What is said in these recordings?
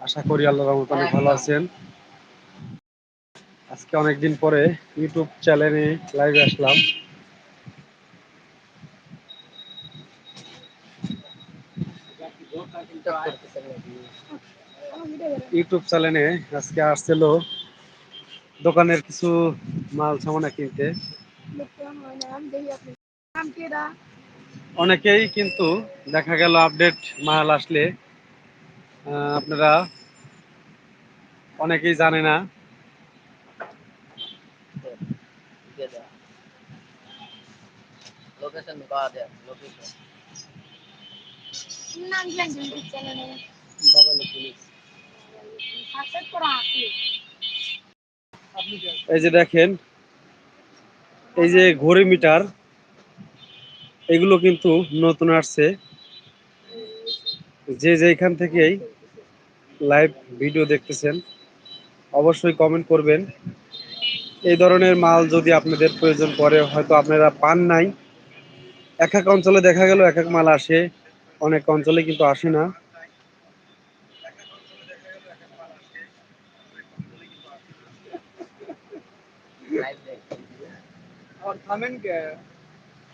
আশা করি আল্লাহ রহমত অনেক ভালো আছেন। আজকে অনেকদিন পরে ইউটিউব চ্যানেলে লাইভে আসলাম। ইউটিউব চ্যানেলে আজকে আসছিল দোকানের কিছু মাল সামানা কিনতে। অনেকেই কিন্তু দেখা গেল আপডেট মাল আসলে আপনারা অনেকেই জানে না। এই যে দেখেন এই যে ঘড়ি মিটার এগুলো কিন্তু নতুন আসছে। যে যেখান থেকেই লাইভ ভিডিও দেখতেছেন অবশ্যই কমেন্ট করবেন। এই ধরনের মাল যদি আপনাদের প্রয়োজন পড়ে হয়তো আপনারা পান নাই। এক এক অঞ্চলে দেখা গেল এক এক মাল আসে। অনেক অঞ্চলে কিন্তু আসে না।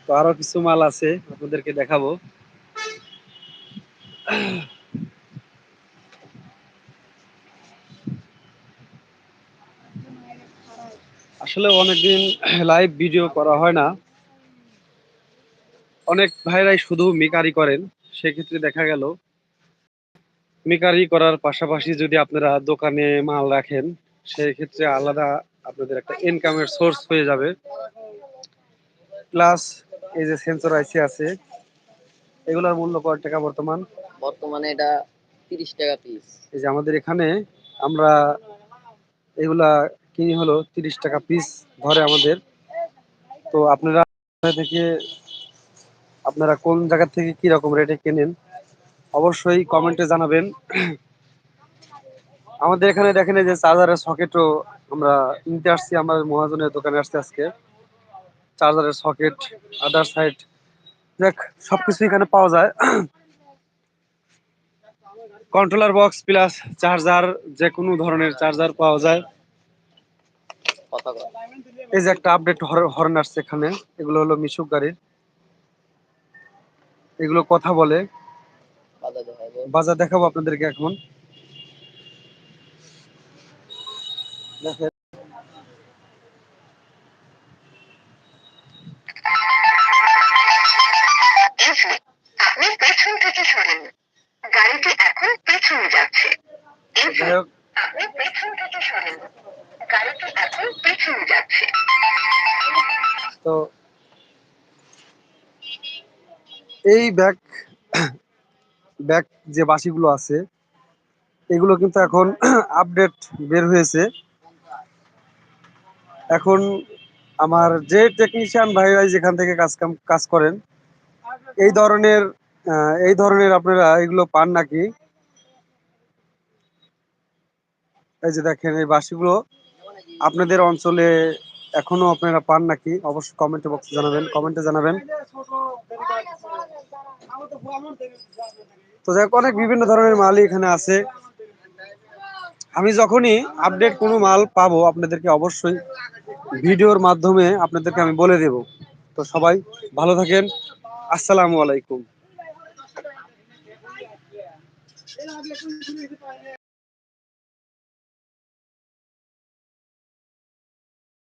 তো আরও কিছু মাল আছে আপনাদেরকে দেখাবো। আসলে অনেকদিন লাইভ ভিডিও করা হয় না। অনেক ভাইরাই শুধু মিকারি করেন, সেক্ষেত্রে দেখা গেল মিকারি করার পাশাপাশি যদি আপনারা দোকানে মাল রাখেন, সেক্ষেত্রে আলাদা আপনাদের একটা ইনকামের সোর্স হয়ে যাবে। প্লাস এই যে সেন্সর আইসি আছে, এগুলোর মূল্য কত টাকা বর্তমান? বর্তমানে এটা তিরিশ টাকা পিস এই যে আমাদের এখানে আমরা এগুলা কিনি হলো তিরিশ টাকা পিস ধরে আমাদের। তো আপনারা থেকে, আপনারা কোন জায়গা থেকে কি রকম রেটে কেনেন, অবশ্যই কমেন্টে জানাবেন। আমাদের এখানে দেখেন যে চার্জারের সকেটও আমরা নিতে আসছি আমাদের মহাজনের দোকানে আসছে আজকে। চার্জারের সকেট আদার সাইড দেখ সবকিছু এখানে পাওয়া যায়। কন্ট্রোলার বক্স প্লাস চার্জার যে কোনো ধরনের চার্জার পাওয়া যায়। এই যে একটা আপডেট হর্ন আসছে এখানে, এগুলো হলো মিশুক গাড়ির। এগুলো কথা বলে। বাজার দেখাবো আপনাদেরকে এখন। পেছন থেকে সরেন গাড়িটি এখন পেছনে যাচ্ছে। আপনি পেছন থেকে সরেন। গাড়িটি এখন পেছনে যাচ্ছে। তো এই ব্যাগ ব্যাগ যে বাসিগুলো আছে এগুলো কিন্তু এখন আপডেট বের হয়েছে। এখন আমার যে টেকনিশিয়ান ভাইরাই যেখান থেকে কাজ কাজ করেন এই ধরনের এই ধরনের আপনারা এগুলো পান নাকি? এই যে দেখেন, এই বাসিগুলো আপনাদের অঞ্চলে এখনও আপনারা পান নাকি? অবশ্যই কমেন্টে বক্সে জানাবেন কমেন্টে জানাবেন। তো যাই অনেক বিভিন্ন ধরনের মালই এখানে আছে। আমি যখনই আপডেট কোনো মাল পাবো আপনাদেরকে অবশ্যই ভিডিওর মাধ্যমে আপনাদেরকে আমি বলে দেব। তো সবাই ভালো থাকেন। আসসালামু আলাইকুম। Yeah.